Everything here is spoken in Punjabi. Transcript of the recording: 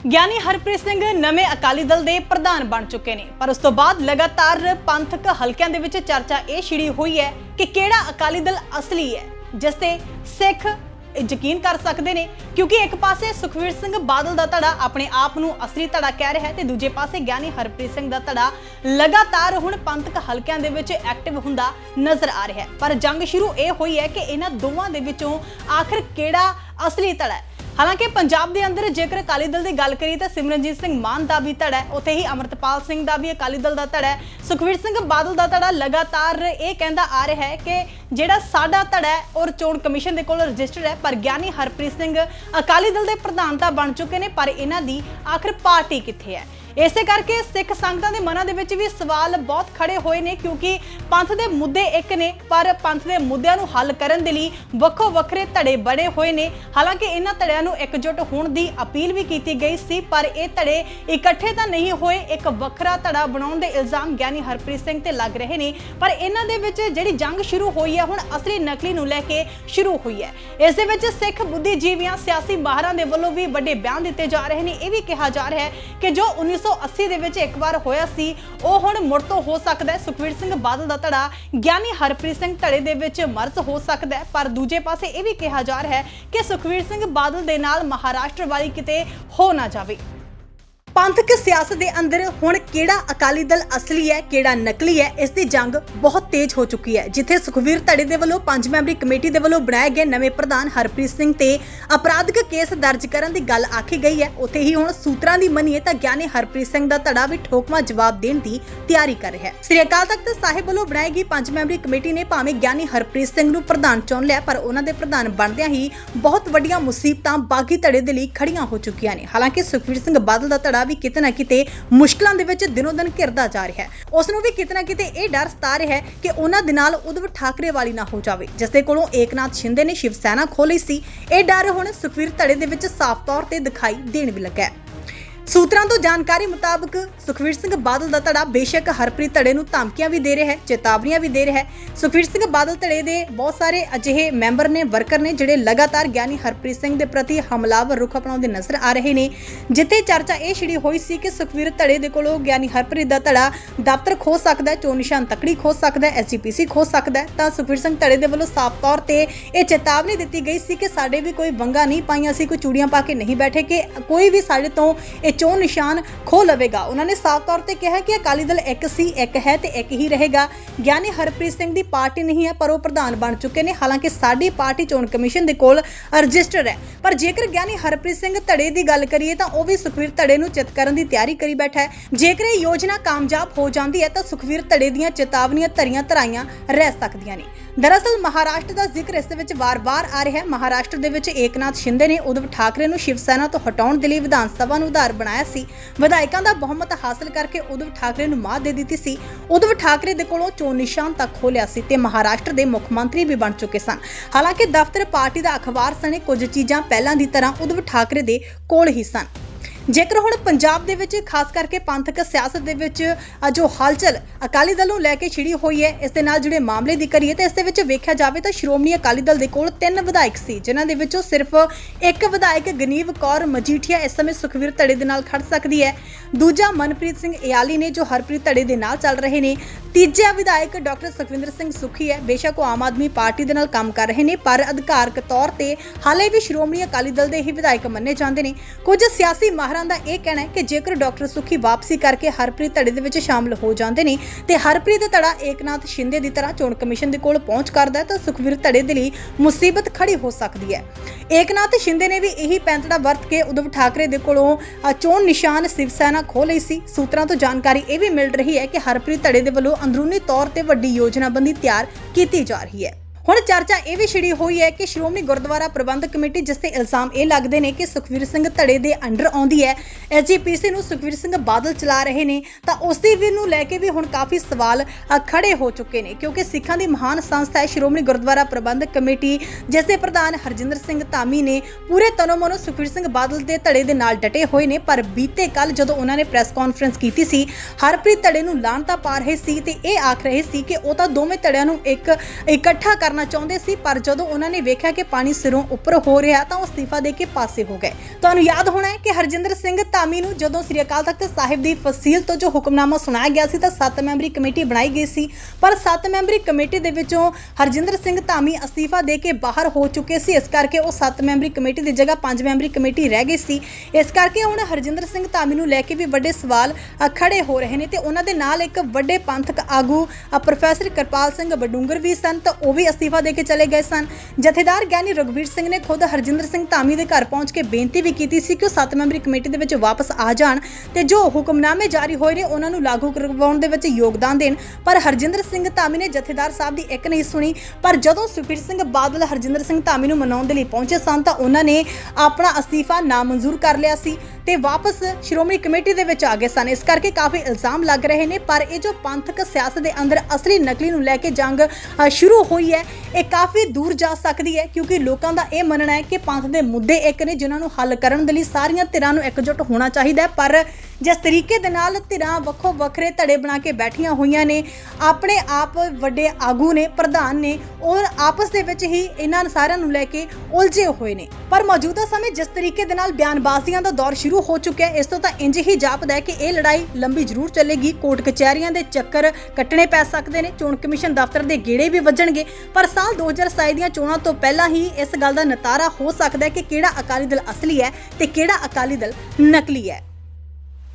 ਗਿਆਨੀ ਹਰਪ੍ਰੀਤ ਸਿੰਘ ਨਵੇਂ ਅਕਾਲੀ ਦਲ ਦੇ ਪ੍ਰਧਾਨ ਬਣ ਚੁੱਕੇ ਨੇ, ਪਰ ਉਸ ਤੋਂ ਬਾਅਦ ਲਗਾਤਾਰ ਪੰਥਕ ਹਲਕਿਆਂ ਦੇ ਵਿੱਚ ਚਰਚਾ ਇਹ ਛਿੜੀ ਹੋਈ ਹੈ ਕਿ ਕਿਹੜਾ ਅਕਾਲੀ ਦਲ ਅਸਲੀ ਹੈ, ਜਿਸ ਤੇ ਸਿੱਖ ਯਕੀਨ ਕਰ ਸਕਦੇ ਨੇ, ਕਿਉਂਕਿ ਇੱਕ ਪਾਸੇ ਸੁਖਵੀਰ ਸਿੰਘ ਬਾਦਲ ਦਾ ਧੜਾ ਆਪਣੇ ਆਪ ਨੂੰ ਅਸਲੀ ਧੜਾ ਕਹਿ ਰਿਹਾ ਹੈ ਤੇ ਦੂਜੇ ਪਾਸੇ ਗਿਆਨੀ ਹਰਪ੍ਰੀਤ ਸਿੰਘ ਦਾ ਧੜਾ ਲਗਾਤਾਰ ਹੁਣ ਪੰਥਕ ਹਲਕਿਆਂ ਦੇ ਵਿੱਚ ਐਕਟਿਵ ਹੁੰਦਾ ਨਜ਼ਰ ਆ ਰਿਹਾ ਹੈ। ਪਰ ਜੰਗ ਸ਼ੁਰੂ ਇਹ ਹੋਈ ਹੈ ਕਿ ਇਹਨਾਂ ਦੋਵਾਂ ਦੇ ਵਿੱਚੋਂ ਆਖਰ ਕਿਹੜਾ ਅਸਲੀ ਧੜਾ ਹੈ? ਹਾਲਾਂਕਿ ਪੰਜਾਬ ਦੇ ਅੰਦਰ ਜੇਕਰ ਅਕਾਲੀ ਦਲ ਦੀ ਗੱਲ ਕਰੀਏ ਤਾਂ ਸਿਮਰਨਜੀਤ ਸਿੰਘ ਮਾਨ ਦਾ ਵੀ ਧੜਾ ਹੈ, ਉੱਥੇ ਹੀ ਅਮਰਤਪਾਲ ਸਿੰਘ ਦਾ ਵੀ ਅਕਾਲੀ ਦਲ ਦਾ ਧੜਾ ਹੈ। ਸੁਖਵੀਰ ਸਿੰਘ ਬਾਦਲ ਦਾ ਧੜਾ ਲਗਾਤਾਰ ਇਹ ਕਹਿੰਦਾ ਆ ਰਿਹਾ ਹੈ ਕਿ ਜਿਹੜਾ ਸਾਡਾ ਧੜਾ ਹੈ ਔਰ ਚੋਣ ਕਮਿਸ਼ਨ ਦੇ ਕੋਲ ਰਜਿਸਟਰਡ ਹੈ, ਪਰ ਗਿਆਨੀ ਹਰਪ੍ਰੀਤ ਸਿੰਘ ਅਕਾਲੀ ਦਲ ਦੇ ਪ੍ਰਧਾਨ ਤਾਂ ਬਣ ਚੁੱਕੇ ਨੇ, ਪਰ ਇਹਨਾਂ ਦੀ ਆਖਰ ਪਾਰਟੀ ਕਿੱਥੇ ਹੈ? ਇਸੇ ਕਰਕੇ ਸਿੱਖ ਸੰਗਤਾਂ ਦੇ ਮਨਾਂ ਦੇ ਵਿੱਚ ਵੀ ਸਵਾਲ ਬਹੁਤ ਖੜੇ ਹੋਏ ਨੇ, ਕਿਉਂਕਿ ਪੰਥ ਦੇ ਮੁੱਦੇ ਇੱਕ ਨੇ, ਪਰ ਪੰਥ ਦੇ ਮੁੱਦਿਆਂ ਨੂੰ ਹੱਲ ਕਰਨ ਦੇ ਲਈ ਵੱਖੋ ਵੱਖਰੇ ਧੜੇ ਬਣੇ ਹੋਏ ਨੇ। ਹਾਲਾਂਕਿ ਇਹਨਾਂ ਧੜਿਆਂ ਨੂੰ ਇਕਜੁੱਟ ਹੋਣ ਦੀ ਅਪੀਲ ਵੀ ਕੀਤੀ ਗਈ ਸੀ, ਪਰ ਇਹ ਧੜੇ ਇਕੱਠੇ ਤਾਂ ਨਹੀਂ ਹੋਏ, ਇੱਕ ਵੱਖਰਾ ਧੜਾ ਬਣਾਉਣ ਦੇ ਇਲਜ਼ਾਮ ਗਿਆਨੀ ਹਰਪ੍ਰੀਤ ਸਿੰਘ ਤੇ ਲੱਗ ਰਹੇ ਨੇ। ਪਰ ਇਹਨਾਂ ਦੇ ਵਿੱਚ ਜਿਹੜੀ ਜੰਗ ਸ਼ੁਰੂ ਹੋਈ ਹੈ, ਹੁਣ ਅਸਲੀ ਨਕਲੀ ਨੂੰ ਲੈ ਕੇ ਸ਼ੁਰੂ ਹੋਈ ਹੈ। ਇਸ ਦੇ ਵਿੱਚ ਸਿੱਖ ਬੁੱਧੀਜੀਵੀਆਂ ਸਿਆਸੀ ਮਾਹਰਾਂ ਦੇ ਵੱਲੋਂ ਵੀ ਵੱਡੇ ਬਿਆਨ ਦਿੱਤੇ ਜਾ ਰਹੇ ਨੇ। ਇਹ ਵੀ ਕਿਹਾ ਜਾ ਰਿਹਾ ਹੈ ਕਿ ਜੋ 1980 ਦੇ ਵਿੱਚ ਇੱਕ ਵਾਰ ਹੋਇਆ ਸੀ। ਉਹ ਹੁਣ ਮੁੜ ਤੋਂ ਹੋ ਸਕਦਾ ਹੈ। ਸੁਖਵੀਰ ਸਿੰਘ ਬਾਦਲ ਦਾ ਧੜਾ ਗਿਆਨੀ ਹਰਪ੍ਰੀਤ ਸਿੰਘ ਧੜੇ ਦੇ ਵਿੱਚ ਮਰਜ਼ ਹੋ ਸਕਦਾ ਹੈ। ਪਰ ਦੂਜੇ ਪਾਸੇ ਇਹ ਵੀ ਕਿਹਾ ਜਾ ਰਿਹਾ ਹੈ ਕਿ ਸੁਖਵੀਰ ਸਿੰਘ ਬਾਦਲ ਦੇ ਨਾਲ ਮਹਾਰਾਸ਼ਟਰ ਵਾਲੀ ਕਿਤੇ ਹੋ ਨਾ ਜਾਵੇ। ਪੰਥਕ ਸਿਆਸਤ ਦੇ ਅੰਦਰ ਹੁਣ ਕਿਹੜਾ ਅਕਾਲੀ ਦਲ ਅਸਲੀ ਹੈ, ਕਿਹੜਾ ਨਕਲੀ ਹੈ, ਇਸ ਦੀ ਜੰਗ ਬਹੁਤ ਤੇਜ਼ ਹੋ ਚੁੱਕੀ ਹੈ। ਜਿੱਥੇ ਸੁਖਵੀਰ ਧੜੇ ਦੇ ਵੱਲੋਂ ਪੰਜ ਮੈਂਬਰੀ ਕਮੇਟੀ ਦੇ ਵੱਲੋਂ ਬਣਾਏ ਗਏ ਨਵੇਂ ਪ੍ਰਧਾਨ ਹਰਪ੍ਰੀਤ ਸਿੰਘ ਤੇ ਅਪਰਾਧਿਕ ਕੇਸ ਦਰਜ ਕਰਨ ਦੀ ਗੱਲ ਆਖੀ ਗਈ ਹੈ, ਉੱਥੇ ਹੀ ਹੁਣ ਸੂਤਰਾਂ ਦੀ ਮੰਨੀਏ ਤਾਂ ਗਿਆਨੀ ਹਰਪ੍ਰੀਤ ਸਿੰਘ ਦਾ ਧੜਾ ਵੀ ਠੋਕਵਾਂ ਜਵਾਬ ਦੇਣ ਦੀ ਤਿਆਰੀ ਕਰ ਰਿਹਾ ਹੈ। ਸ੍ਰੀ ਅਕਾਲ ਤਖਤ ਸਾਹਿਬ ਵੱਲੋਂ ਬਣਾਈ ਗਈ ਪੰਜ ਮੈਂਬਰੀ ਕਮੇਟੀ ਨੇ ਭਾਵੇਂ ਗਿਆਨੀ ਹਰਪ੍ਰੀਤ ਸਿੰਘ ਨੂੰ ਪ੍ਰਧਾਨ ਚੁਣ ਲਿਆ, ਪਰ ਉਹਨਾਂ ਦੇ ਪ੍ਰਧਾਨ ਬਣਦਿਆਂ ਹੀ ਬਹੁਤ ਵੱਡੀਆਂ ਮੁਸੀਬਤਾਂ ਬਾਗੀ ਧੜੇ ਦੇ ਲਈ ਖੜੀਆਂ ਹੋ ਚੁੱਕੀਆਂ ਨੇ। ਹਾਲਾਂਕਿ ਸੁਖਵੀਰ ਸਿੰਘ ਬਾਦਲ ਦਾ ਧੜਾ ਵੀ ਕਿਤੇ ਨਾ ਕਿਤੇ ਮੁਸ਼ਕਲਾਂ ਦੇ ਵਿੱਚ ਦਿਨੋ ਦਿਨ ਘਿਰਦਾ ਜਾ ਰਿਹਾ ਹੈ। ਉਸ ਨੂੰ ਵੀ ਕਿਤੇ ਨਾ ਕਿਤੇ ਇਹ ਡਰ ਸਤਾ ਰਿਹਾ ਹੈ ਕਿ ਉਹਨਾਂ ਦੇ ਨਾਲ ਉਧਵ ਠਾਕਰੇ ਵਾਲੀ ਨਾ ਹੋ ਜਾਵੇ ਜਿਸ ਦੇ ਕੋਲੋਂ ਏਕਨਾਥ ਸ਼ਿੰਦੇ ਨੇ ਸ਼ਿਵ ਸੈਨਾ ਖੋਲੀ ਸੀ। ਇਹ ਡਰ ਹੁਣ ਸੁਖਵੀਰ ਧੜੇ ਦੇ ਵਿੱਚ ਸਾਫ਼ ਤੌਰ ਤੇ ਦਿਖਾਈ ਦੇਣ ਵੀ ਲੱਗਾ ਹੈ। ਸੂਤਰਾਂ ਤੋਂ ਜਾਣਕਾਰੀ ਮੁਤਾਬਕ ਸੁਖਵੀਰ ਸਿੰਘ ਬਾਦਲ ਦਾ ਧੜਾ ਬੇਸ਼ੱਕ ਹਰਪ੍ਰੀਤ ਧੜੇ ਨੂੰ ਧਮਕੀਆਂ ਵੀ ਦੇ ਰਿਹਾ ਹੈ, ਚੇਤਾਵਨੀਆਂ ਵੀ ਦੇ ਰਿਹਾ ਹੈ। ਸੁਖਵੀਰ ਸਿੰਘ ਬਾਦਲ ਧੜੇ ਦੇ ਬਹੁਤ ਸਾਰੇ ਅਜਿਹੇ ਮੈਂਬਰ ਨੇ, ਵਰਕਰ ਨੇ ਜਿਹੜੇ ਲਗਾਤਾਰ ਗਿਆਨੀ ਹਰਪ੍ਰੀਤ ਸਿੰਘ ਦੇ ਪ੍ਰਤੀ ਹਮਲਾਵਰ ਰੁਖ ਅਪਣਾਉਂਦੇ ਨਜ਼ਰ ਆ ਰਹੇ ਨੇ। ਜਿੱਥੇ ਚਰਚਾ ਇਹ ਛਿੜੀ ਹੋਈ ਸੀ ਕਿ ਸੁਖਵੀਰ ਧੜੇ ਦੇ ਕੋਲੋਂ ਗਿਆਨੀ ਹਰਪ੍ਰੀਤ ਦਾ ਧੜਾ ਦਫ਼ਤਰ ਖੋ ਸਕਦਾ ਹੈ, ਚੋਣ ਨਿਸ਼ਾਨ ਤਕੜੀ ਖੋ ਸਕਦਾ ਹੈ ਐਸਜੀਪੀਸੀ ਖੋ ਸਕਦਾ ਹੈ, ਤਾਂ ਸੁਖਵੀਰ ਸਿੰਘ ਧੜੇ ਦੇ ਵੱਲੋਂ ਸਾਫ਼ ਤੌਰ ਤੇ ਇਹ ਚੇਤਾਵਨੀ ਦਿੱਤੀ ਗਈ ਸੀ ਕਿ ਸਾਡੇ ਵੀ ਕੋਈ ਵੰਗਾ ਨਹੀਂ ਪਾਈਆਂ ਸੀ, ਕੋਈ ਚੂੜੀਆਂ ਪਾ ਕੇ ਨਹੀਂ ਬੈਠੇ ਕਿ ਕੋਈ ਵੀ ਸਾਡੇ ਤੋਂ ਇਹ ਚੋਣ ਨਿਸ਼ਾਨ ਖੋ ਲਵੇਗਾ। ਉਹਨਾਂ ਨੇ ਸਾਫ਼ ਤੌਰ ਤੇ ਕਿਹਾ ਕਿ ਅਕਾਲੀ ਦਲ ਇੱਕ ਸੀ, ਇੱਕ ਹੈ ਤੇ ਇੱਕ ਹੀ ਰਹੇਗਾ। ਗਿਆਨੀ ਹਰਪ੍ਰੀਤ ਸਿੰਘ ਦੀ ਪਾਰਟੀ ਨਹੀਂ ਹੈ, ਪਰ ਉਹ ਪ੍ਰਧਾਨ ਬਣ ਚੁੱਕੇ ਨੇ। ਹਾਲਾਂਕਿ ਸਾਡੀ ਪਾਰਟੀ ਚੋਣ ਕਮਿਸ਼ਨ ਦੇ ਕੋਲ ਰਜਿਸਟਰ ਹੈ। ਪਰ ਜੇਕਰ ਗਿਆਨੀ ਹਰਪ੍ਰੀਤ ਸਿੰਘ ਧੜੇ ਦੀ ਗੱਲ ਕਰੀਏ ਤਾਂ ਉਹ ਵੀ ਸੁਖਵੀਰ ਧੜੇ ਨੂੰ ਚਿਤ ਕਰਨ ਦੀ ਤਿਆਰੀ ਕਰੀ ਬੈਠਾ ਹੈ। ਜੇਕਰ ਇਹ ਯੋਜਨਾ ਕਾਮਯਾਬ ਹੋ ਜਾਂਦੀ ਹੈ ਤਾਂ ਸੁਖਵੀਰ ਧੜੇ ਦੀਆਂ ਚੇਤਾਵਨੀਆਂ ਧਰੀਆਂ ਧਰਾਈਆਂ ਰਹਿ ਸਕਦੀਆਂ ਨੇ। ਦਰਅਸਲ ਮਹਾਰਾਸ਼ਟਰ ਦਾ ਜ਼ਿਕਰ ਇਸ ਵਿੱਚ ਵਾਰ-ਵਾਰ ਆ ਰਿਹਾ ਹੈ। ਮਹਾਰਾਸ਼ਟਰ ਦੇ ਵਿੱਚ ਏਕਨਾਥ ਸ਼ਿੰਦੇ ਨੇ ਉਧਵ ਠਾਕਰੇ ਨੂੰ ਸ਼ਿਵ ਸੈਨਾ ਤੋਂ ਹਟਾਉਣ ਦੇ ਲਈ ਵਿਧਾਨ ਸਭਾ ਨੂੰ ਆਧਾਰ ਬਣਾ ਬਣਾਇਆ ਸੀ। ਵਿਧਾਇਕਾਂ ਦਾ ਬਹੁਮਤ ਹਾਸਲ ਕਰਕੇ ਉਧਵ ਠਾਕਰੇ ਨੂੰ ਮਾਤ ਦੇ ਦਿੱਤੀ ਸੀ। ਉਧਵ ਠਾਕਰੇ ਦੇ ਕੋਲੋਂ ਚੋਣ ਨਿਸ਼ਾਨ ਤੱਕ ਖੋਲਿਆ ਸੀ ਤੇ ਮਹਾਰਾਸ਼ਟਰ ਦੇ ਮੁੱਖ ਮੰਤਰੀ ਵੀ ਬਣ ਚੁੱਕੇ ਸਨ। ਹਾਲਾਂਕਿ ਦਫ਼ਤਰ ਪਾਰਟੀ ਦਾ ਅਖਬਾਰ ਸਣੇ ਕੁਝ ਚੀਜ਼ਾਂ ਪਹਿਲਾਂ ਦੀ ਤਰ੍ਹਾਂ ਉਧਵ ਠਾਕਰੇ ਦੇ ਕੋਲ ਹੀ ਸਨ। ਜੇਕਰ ਹੁਣ ਪੰਜਾਬ ਦੇ ਵਿੱਚ, ਖਾਸ ਕਰਕੇ ਪੰਥਕ ਸਿਆਸਤ ਦੇ ਵਿੱਚ ਜੋ ਹਲਚਲ ਅਕਾਲੀ ਦਲ ਨੂੰ ਲੈ ਕੇ ਛਿੜੀ ਹੋਈ ਹੈ, ਇਸ ਦੇ ਨਾਲ ਜਿਹੜੇ ਮਾਮਲੇ ਦੀ ਕਰੀਏ ਤਾਂ ਇਸ ਦੇ ਵਿੱਚ ਵੇਖਿਆ ਜਾਵੇ ਤਾਂ ਸ਼੍ਰੋਮਣੀ ਅਕਾਲੀ ਦਲ ਦੇ ਕੋਲ ਤਿੰਨ ਵਿਧਾਇਕ ਸੀ, ਜਿਨ੍ਹਾਂ ਦੇ ਵਿੱਚੋਂ ਸਿਰਫ ਇੱਕ ਵਿਧਾਇਕ ਗਨੀਵ ਕੌਰ ਮਜੀਠੀਆ ਇਸ ਸਮੇਂ ਸੁਖਵੀਰ ਧੜੇ ਦੇ ਨਾਲ ਖੜ ਸਕਦੀ ਹੈ। ਦੂਜਾ ਮਨਪ੍ਰੀਤ ਸਿੰਘ ਇਆਲੀ ਨੇ, ਜੋ ਹਰਪ੍ਰੀਤ ਧੜੇ ਦੇ ਨਾਲ ਚੱਲ ਰਹੇ ਨੇ। ਤੀਜਾ ਵਿਧਾਇਕ ਡਾਕਟਰ ਸੁਖਵਿੰਦਰ ਸਿੰਘ ਸੁਖੀ ਹੈ। ਬੇਸ਼ੱਕ ਉਹ ਆਮ ਆਦਮੀ ਪਾਰਟੀ ਦੇ ਨਾਲ ਕੰਮ ਕਰ ਰਹੇ ਨੇ, ਪਰ ਅਧਿਕਾਰਕ ਤੌਰ ਤੇ ਹਾਲੇ ਵੀ ਸ਼੍ਰੋਮਣੀ ਅਕਾਲੀ ਦਲ ਦੇ ਹੀ ਵਿਧਾਇਕ ਮੰਨੇ ਜਾਂਦੇ ਨੇ। ਕੁਝ ਸਿਆਸੀ ਮਾਹਰਾਂ ਦਾ ਇਹ ਕਹਿਣਾ ਹੈ ਕਿ ਜੇਕਰ ਡਾਕਟਰ ਸੁਖੀ ਵਾਪਸੀ ਕਰਕੇ ਹਰਪ੍ਰੀਤ ਧੜੇ ਦੇ ਵਿੱਚ ਸ਼ਾਮਲ ਹੋ ਜਾਂਦੇ ਨੇ ਤੇ ਹਰਪ੍ਰੀਤ ਧੜਾ ਏਕਨਾਥ ਸ਼ਿੰਦੇ ਦੀ ਤਰ੍ਹਾਂ ਚੋਣ ਕਮਿਸ਼ਨ ਦੇ ਕੋਲ ਪਹੁੰਚ ਕਰਦਾ ਹੈ, ਤਾਂ ਸੁਖਵੀਰ ਧੜੇ ਦੇ ਲਈ ਮੁਸੀਬਤ ਖੜੀ ਹੋ ਸਕਦੀ ਹੈ। ਏਕਨਾਥ ਸ਼ਿੰਦੇ ਨੇ ਵੀ ਇਹੀ ਪੈਂਤੜਾ ਵਰਤ ਕੇ ਉਧਵ ਠਾਕਰੇ ਦੇ ਕੋਲੋਂ ਚੋਣ ਨਿਸ਼ਾਨ ਸਿਵ ਸੈਨਾ ਖੋਹ ਲਈ ਸੀ। ਸੂਤਰਾਂ ਤੋਂ ਜਾਣਕਾਰੀ ਇਹ ਵੀ ਮਿਲ ਰਹੀ ਹੈ ਕਿ ਹਰਪ੍ਰੀਤ ਧੜੇ ਦੇ ਵੱਲੋਂ ਅੰਦਰੂਨੀ ਤੌਰ ਤੇ ਵੱਡੀ ਯੋਜਨਾਬੰਦੀ ਤਿਆਰ ਕੀਤੀ ਜਾ ਰਹੀ ਹੈ। ਹੁਣ ਚਰਚਾ ਇਹ ਵੀ ਛਿੜੀ ਹੋਈ ਹੈ ਕਿ ਸ਼੍ਰੋਮਣੀ ਗੁਰਦੁਆਰਾ ਪ੍ਰਬੰਧਕ ਕਮੇਟੀ ਜਿਸ ਤੇ ਇਲਜ਼ਾਮ ਇਹ ਲੱਗਦੇ ਨੇ ਕਿ ਸੁਖਵੀਰ ਸਿੰਘ ਧੜੇ ਦੇ ਅੰਡਰ ਆਉਂਦੀ ਹੈ ਐਸਜੀਪੀਸੀ ਨੂੰ ਸੁਖਵੀਰ ਸਿੰਘ ਬਾਦਲ ਚਲਾ ਰਹੇ ਨੇ ਤਾਂ ਉਸ ਦੀ ਵੀ ਨੂੰ ਲੈ ਕੇ ਵੀ ਹੁਣ ਕਾਫੀ ਸਵਾਲ ਅ, ਖੜੇ ਹੋ ਚੁੱਕੇ ਨੇ ਕਿਉਂਕਿ ਸਿੱਖਾਂ ਦੀ ਮਹਾਨ ਸੰਸਥਾ ਹੈ ਸ਼੍ਰੋਮਣੀ ਗੁਰਦੁਆਰਾ ਪ੍ਰਬੰਧਕ ਕਮੇਟੀ ਜਿਸ ਦੇ ਪ੍ਰਧਾਨ ਹਰਜਿੰਦਰ ਸਿੰਘ ਧਾਮੀ ਨੇ ਪੂਰੇ ਤਨੋ ਮਨੋ ਸੁਖਵੀਰ ਸਿੰਘ ਬਾਦਲ ਦੇ ਧੜੇ ਦੇ ਨਾਲ ਡਟੇ ਹੋਏ ਨੇ ਪਰ ਬੀਤੇ ਕੱਲ ਜਦੋਂ ਉਹਨਾਂ ਨੇ ਪ੍ਰੈਸ ਕਾਨਫਰੰਸ ਕੀਤੀ ਸੀ ਹਰਪ੍ਰੀਤ ਧੜੇ ਨੂੰ ਲਾਹਣਤਾ ਪਾ ਰਹੇ ਸੀ ਤੇ ਇਹ ਆਖ ਰਹੇ ਸੀ ਕਿ ਉਹ ਤਾਂ ਦੋਵੇਂ ਧੜਿਆਂ ਨੂੰ ਇੱਕ ਇਕੱਠਾ ਕਰਨ ਕਰਨਾ ਚਾਹੁੰਦੇ ਸੀ, ਪਰ ਜਦੋਂ ਉਹਨਾਂ ਨੇ ਵੇਖਿਆ ਕਿ ਪਾਣੀ ਸਿਰੋਂ ਉੱਪਰ ਹੋ ਰਿਹਾ, ਤਾਂ ਉਹ ਅਸਤੀਫਾ ਦੇ ਕੇ ਪਾਸੇ ਹੋ ਗਏ। ਤੁਹਾਨੂੰ ਯਾਦ ਹੋਣਾ ਹੈ ਕਿ ਹਰਜਿੰਦਰ ਸਿੰਘ ਧਾਮੀ ਨੂੰ ਜਦੋਂ ਸ੍ਰੀ ਅਕਾਲ ਤਖਤ ਸਾਹਿਬ ਦੀ ਫਸੀਲ ਤੋਂ ਜੋ ਹੁਕਮਨਾਮਾ ਸੁਣਾਇਆ ਗਿਆ ਸੀ, ਤਾਂ 7 ਮੈਂਬਰੀ ਕਮੇਟੀ ਬਣਾਈ ਗਈ ਸੀ। ਪਰ 7 ਮੈਂਬਰੀ ਕਮੇਟੀ ਦੇ ਵਿੱਚੋਂ ਹਰਜਿੰਦਰ ਸਿੰਘ ਧਾਮੀ ਅਸਤੀਫਾ ਦੇ ਕੇ ਬਾਹਰ ਹੋ ਚੁੱਕੇ ਸੀ। ਇਸ ਕਰਕੇ ਉਹ 7 ਮੈਂਬਰੀ ਕਮੇਟੀ ਦੀ ਜਗ੍ਹਾ 5 ਮੈਂਬਰੀ ਕਮੇਟੀ ਰਹਿ ਗਈ ਸੀ। ਇਸ ਕਰਕੇ ਹੁਣ ਹਰਜਿੰਦਰ ਸਿੰਘ ਧਾਮੀ ਨੂੰ ਲੈ ਕੇ ਵੀ ਵੱਡੇ ਸਵਾਲ ਖੜੇ ਹੋ ਰਹੇ ਨੇ ਤੇ ਉਹਨਾਂ ਦੇ ਨਾਲ ਇੱਕ ਵੱਡੇ ਪੰਥਕ ਆਗੂ ਪ੍ਰੋਫੈਸਰ ਕਿਰਪਾਲ ਸਿੰਘ ਬਡੂੰਗਰ ਵੀ ਸਨ, ਤਾਂ ਉਹ ਵੀ ਅਸਤੀਫਾ ਦੇ ਕੇ ਚਲੇ ਗਏ ਸਨ। ਜਥੇਦਾਰ ਗਿਆਨੀ ਰਘਵੀਰ ਸਿੰਘ ਨੇ ਖੁਦ ਹਰਜਿੰਦਰ ਸਿੰਘ ਧਾਮੀ ਦੇ ਘਰ ਪਹੁੰਚ ਕੇ ਬੇਨਤੀ ਵੀ ਕੀਤੀ ਸੀ ਕਿ ਉਹ 7 ਮੈਂਬਰੀ ਕਮੇਟੀ ਦੇ ਵਿੱਚ ਵਾਪਸ ਆ ਜਾਣ ਤੇ ਜੋ ਹੁਕਮਨਾਮੇ ਜਾਰੀ ਹੋਏ ਨੇ, ਉਹਨਾਂ ਨੂੰ ਲਾਗੂ ਕਰਵਾਉਣ ਦੇ ਵਿੱਚ ਯੋਗਦਾਨ ਦੇਣ। ਪਰ ਹਰਜਿੰਦਰ ਸਿੰਘ ਧਾਮੀ ਨੇ ਜਥੇਦਾਰ ਸਾਹਿਬ ਦੀ ਇੱਕ ਨਹੀਂ ਸੁਣੀ। ਪਰ ਜਦੋਂ ਸੁਖਬੀਰ ਸਿੰਘ ਬਾਦਲ ਹਰਜਿੰਦਰ ਸਿੰਘ ਧਾਮੀ ਨੂੰ ਮਨਾਉਣ ਦੇ ਲਈ ਪਹੁੰਚੇ ਸਨ ਤਾਂ ਉਹਨਾਂ ਨੇ ਆਪਣਾ ਅਸਤੀਫਾ ਨਾਮਨਜ਼ੂਰ ਕਰ ਲਿਆ ਸੀ। ਤੇ ਵਾਪਸ ਸ਼੍ਰੋਮਣੀ ਕਮੇਟੀ ਦੇ ਵਿੱਚ ਆ ਗਏ ਸਨ। ਇਸ ਕਰਕੇ ਕਾਫੀ ਇਲਜ਼ਾਮ ਲੱਗ ਰਹੇ ਨੇ, ਪਰ ਇਹ ਜੋ ਪੰਥਕ ਸਿਆਸਤ ਦੇ ਅੰਦਰ ਅਸਲੀ ਨਕਲੀ ਨੂੰ ਲੈ ਕੇ ਜੰਗ ਸ਼ੁਰੂ ਹੋਈ ਹੈ, ਇਹ ਕਾਫੀ ਦੂਰ ਜਾ ਸਕਦੀ ਹੈ, ਕਿਉਂਕਿ ਲੋਕਾਂ ਦਾ ਇਹ ਮੰਨਣਾ ਹੈ ਕਿ ਪੰਥ ਦੇ ਮੁੱਦੇ ਇੱਕ ਨੇ ਜਿਨ੍ਹਾਂ ਨੂੰ ਹੱਲ ਕਰਨ ਦੇ ਲਈ ਸਾਰੀਆਂ ਧਿਰਾਂ ਨੂੰ ਇਕਜੁੱਟ ਹੋਣਾ ਚਾਹੀਦਾ ਹੈ, ਪਰ ਜਿਸ ਤਰੀਕੇ ਦੇ ਨਾਲ ਧਿਰਾਂ ਵੱਖੋ ਵੱਖਰੇ ਧੜੇ ਬਣਾ ਕੇ ਬੈਠੀਆਂ ਹੋਈਆਂ ਨੇ, ਆਪਣੇ ਆਪ ਵੱਡੇ ਆਗੂ ਨੇ, ਪ੍ਰਧਾਨ ਨੇ ਔਰ ਆਪਸ ਦੇ ਵਿੱਚ ਹੀ ਇਹਨਾਂ ਸਾਰਿਆਂ ਨੂੰ ਲੈ ਕੇ ਉਲਝੇ ਹੋਏ ਨੇ। ਪਰ ਮੌਜੂਦਾ ਸਮੇਂ ਜਿਸ ਤਰੀਕੇ ਦੇ ਨਾਲ ਬਿਆਨਬਾਜ਼ੀਆਂ ਦਾ ਦੌਰ ਸ਼ੁਰੂ ਹੋ ਚੁੱਕਿਆ ਇਸ ਤੋਂ ਤਾਂ ਇੰਜ ਹੀ ਜਾਪਦਾ ਹੈ ਕਿ ਇਹ ਲੜਾਈ ਲੰਬੀ ਜ਼ਰੂਰ ਚੱਲੇਗੀ। ਕੋਰਟ ਕਚਹਿਰੀਆਂ ਦੇ ਚੱਕਰ ਕੱਟਣੇ ਪੈ ਸਕਦੇ ਨੇ। ਚੋਣ ਕਮਿਸ਼ਨ ਦਫ਼ਤਰ ਦੇ ਗੇੜੇ ਵੀ ਵੱਜਣਗੇ। ਪਰ ਸਾਲ 2027 ਦੀਆਂ ਚੋਣਾਂ ਤੋਂ ਪਹਿਲਾਂ ਹੀ ਇਸ ਗੱਲ ਦਾ ਨਤਾਰਾ ਹੋ ਸਕਦਾ ਹੈ ਕਿ ਕਿਹੜਾ ਅਕਾਲੀ ਦਲ ਅਸਲੀ ਹੈ ਤੇ ਕਿਹੜਾ ਅਕਾਲੀ ਦਲ ਨਕਲੀ ਹੈ।